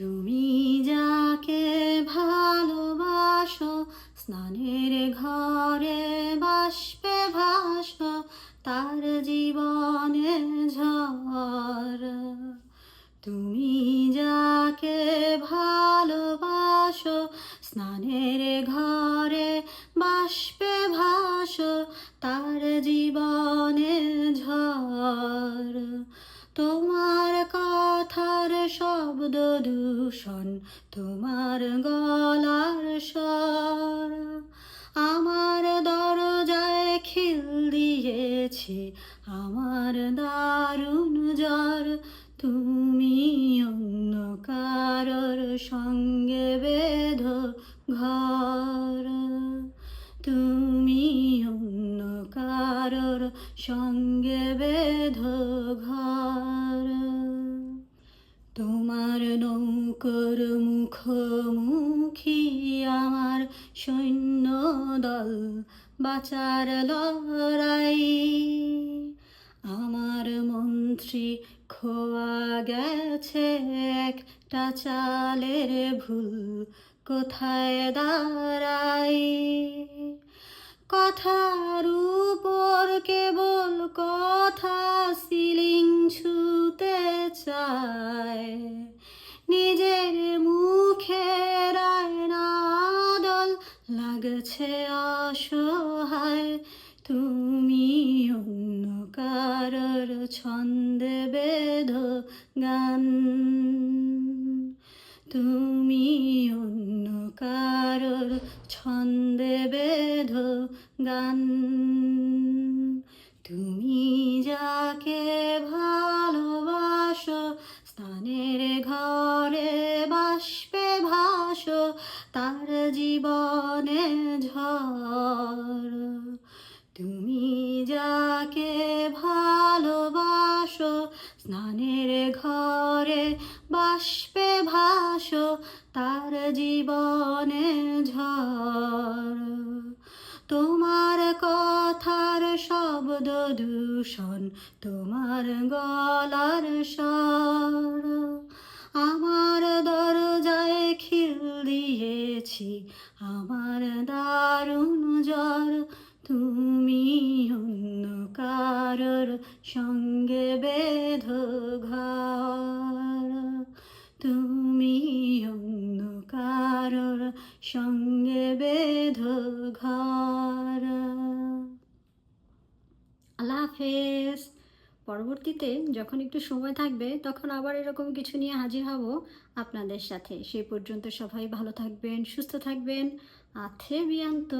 তুমি যাকে ভালোবাসো, স্নানের ঘরে বাষ্পে ভাসো, তার জীবনে ঝড়। তুমি যাকে ভালোবাসো, স্নানের ঘরে বাষ্পে ভাসো, তার জীবনে ঝড়। তোমার কথার শব্দ দূষণ তোমার গলার স্বর আমার দরজায় খিল দিয়েছে, আমার দারুণ জ্বর। তুমি অন্য কারোর সঙ্গে বেধ ঘর। তুমি অন্য কারোর সঙ্গে বেধ নৌকর মুখোমুখি আমার সৈন্য দল বাঁচার লড়াই। আমার মন্ত্রী খোয়া গেছে একটা চালের ভুল, কোথায় দাঁড়াই? কথার উপর কেবল কথা সিলিং ছুতে চায়। নিজের মুখের আয়নাদল লাগছে অসহায়। তুমি অন্য কারোর ছন্দে বেধ গান তুমি অন্য কারোর ছন্দে বেধ গান তুমি যাকে তার জীবনে ঝড়। তুমি যাকে ভালোবাসো, স্নানের ঘরে বাষ্পে ভাসো, তার জীবনে ঝড়। তোমার কথার শব্দ দূষণ, তোমার গলার স্বর। আমার দিয়েছি আমার দারুণ জ্বর তুমি অন্য কারোর সঙ্গে বেধ ঘর। তুমি অন্য কারোর সঙ্গে বেধ ঘর। আল্লাহ হাফেজ। পরবর্তীতে যখন একটু সময় থাকবে, তখন আবার এরকম কিছু নিয়ে হাজির হব আপনাদের সাথে। সেই পর্যন্ত সবাই ভালো থাকবেন, সুস্থ থাকবেন। আথে বিয়ান্ত।